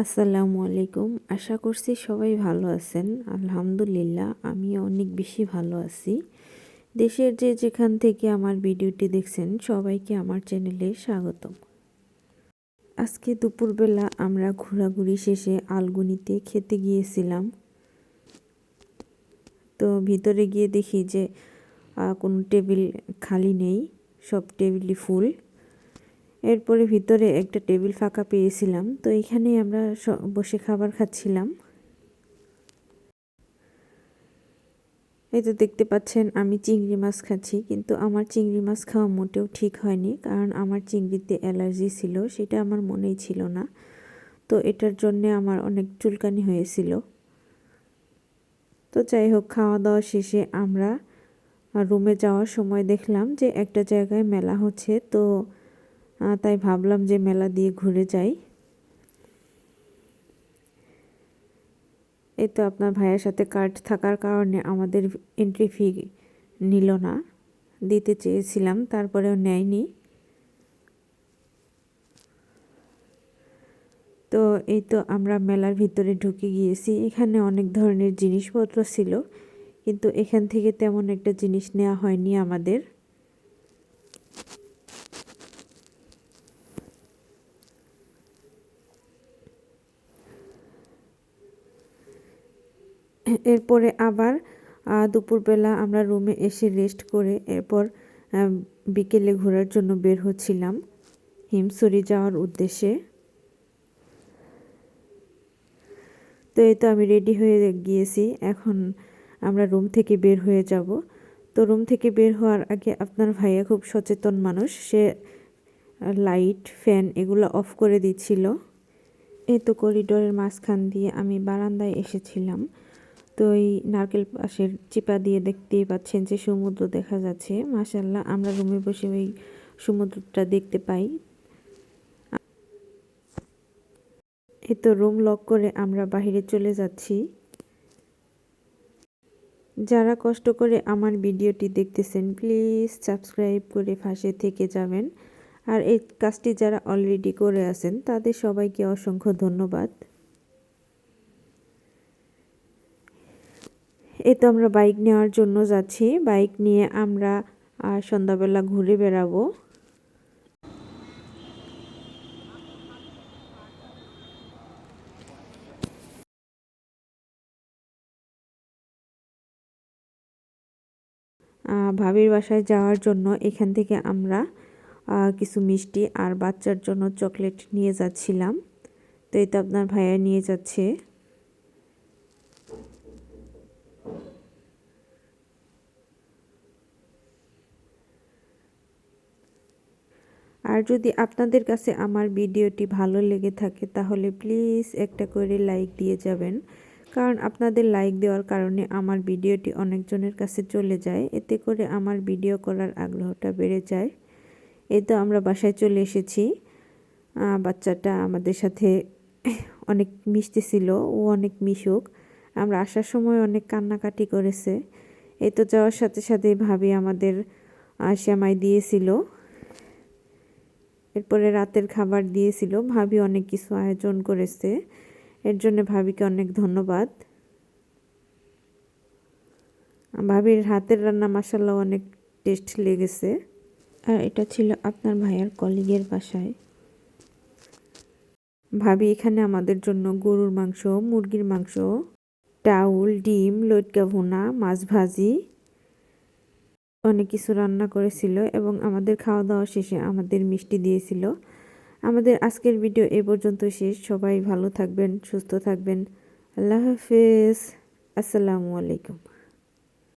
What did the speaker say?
আসসালামু আলাইকুম। আশা করছি সবাই ভালো আছেন। আলহামদুলিল্লাহ আমি অনেক বেশি ভালো আছি। দেশের যে যেখান থেকে আমার ভিডিওটি দেখছেন, সবাইকে আমার চ্যানেলে স্বাগতম। আজকে দুপুরবেলা আমরা ঘোরাঘুরি শেষে আলগুনিতে খেতে গিয়েছিলাম। তো ভিতরে গিয়ে দেখি যে কোনো টেবিল খালি নেই, সব টেবিলই ফুল। এরপরে ভিতরে একটা টেবিল ফাঁকা পেয়েছিলাম, তো এখানে আমরা বসে খাবার খাচ্ছিলাম। এই তো দেখতে পাচ্ছেন, আমি চিংড়ি মাছ খাচ্ছি, কিন্তু আমার চিংড়ি মাছ খাওয়া মোটেও ঠিক হয়নি, কারণ আমার চিংড়িতে অ্যালার্জি ছিল, সেটা আমার মনেই ছিল না। তো এটার জন্যে আমার অনেক চুলকানি হয়েছিল। তো যাই হোক, খাওয়া দাওয়া শেষে আমরা রুমে যাওয়ার সময় দেখলাম যে একটা জায়গায় মেলা হচ্ছে, তো তাই ভাবলাম যে মেলা দিয়ে ঘুরে যাই। এই তো আপনার ভাইয়ের সাথে কার্ড থাকার কারণে আমাদের এন্ট্রি ফি নিল না। দিতে চেয়েছিলাম, তারপরেও নেয়নি। তো এই তো আমরা মেলার ভিতরে ঢুকে গিয়েছি। এখানে অনেক ধরনের জিনিসপত্র ছিল, কিন্তু এখান থেকে তেমন একটা জিনিস নেওয়া হয়নি আমাদের। এরপরে আবার দুপুরবেলা আমরা রুমে এসে রেস্ট করে এরপর বিকেলে ঘোরার জন্য বের হচ্ছিলাম হিমসরি যাওয়ার উদ্দেশ্যে। তো এই তো আমি রেডি হয়ে গিয়েছি, এখন আমরা রুম থেকে বের হয়ে যাব। তো রুম থেকে বের হওয়ার আগে আপনার ভাইয়া খুব সচেতন মানুষ, সে লাইট ফ্যান এগুলো অফ করে দিচ্ছিল। এই তো করিডোরের মাঝখান দিয়ে আমি বারান্দায় এসেছিলাম। তো এই নারকেল পাশের চিপা দিয়ে দেখতেই পাচ্ছেন যে সমুদ্র দেখা যাচ্ছে। মাসাল্লাহ আমরা রুমে বসে ওই সমুদ্রটা দেখতে পাই। এই তো রুম লক করে আমরা বাহিরে চলে যাচ্ছি। যারা কষ্ট করে আমার ভিডিওটি দেখতেছেন, প্লিজ সাবস্ক্রাইব করে ফাঁসে থেকে যাবেন। আর এই কাজটি যারা অলরেডি করে আছেন, তাদের সবাইকে অসংখ্য ধন্যবাদ। এই তো আমরা বাইক নেওয়ার জন্য যাচ্ছি। বাইক নিয়ে আমরা সন্ধ্যাবেলা ঘুরে বেড়াবো। ভাবির বাসায় যাওয়ার জন্য এখান থেকে আমরা কিছু মিষ্টি আর বাচ্চার জন্য চকলেট নিয়ে যাচ্ছিলাম। তো এই তো আপনার ভাইয়া নিয়ে যাচ্ছে। আর যদি আপনাদের কাছে আমার ভিডিওটি ভালো লেগে থাকে, তাহলে প্লিজ একটা করে লাইক দিয়ে যাবেন। কারণ আপনাদের লাইক দেওয়ার কারণে আমার ভিডিওটি অনেকজনের কাছে চলে যায়। এতে করে আমার ভিডিও করার আগ্রহটা বেড়ে যায়। এই তো আমরা বাসায় চলে এসেছি। বাচ্চাটা আমাদের সাথে অনেক মিষ্টি ছিল, ও অনেক মিশুক। আমরা আসার সময় অনেক কান্নাকাটি করেছে। এই তো যাওয়ার সাথে সাথে ভাবি আমাদের শ্যামাই দিয়েছিল। এরপরে রাতের খাবার দিয়েছিল। ভাবি অনেক কিছু আয়োজন করেছে। এর জন্য ভাবিকে অনেক ধন্যবাদ। ভাবির হাতের রান্না মাসাল্লাহ অনেক টেস্ট লেগেছে। আর এটা ছিল আপনার ভাইয়ার কলিগের বাসায়। ভাবি এখানে আমাদের জন্য গরুর মাংস মুরগির মাংস টাউল ডিম লটকা ভুনা মাছ ভাজি অনেক কিছু রান্না করেছিল এবং আমাদের খাওয়া দাওয়া শেষে আমাদের মিষ্টি দিয়েছিল। আমাদের আজকের ভিডিও এ পর্যন্ত শেষ। সবাই ভালো থাকবেন, সুস্থ থাকবেন। আল্লাহ হাফেজ। আসসালামু আলাইকুম।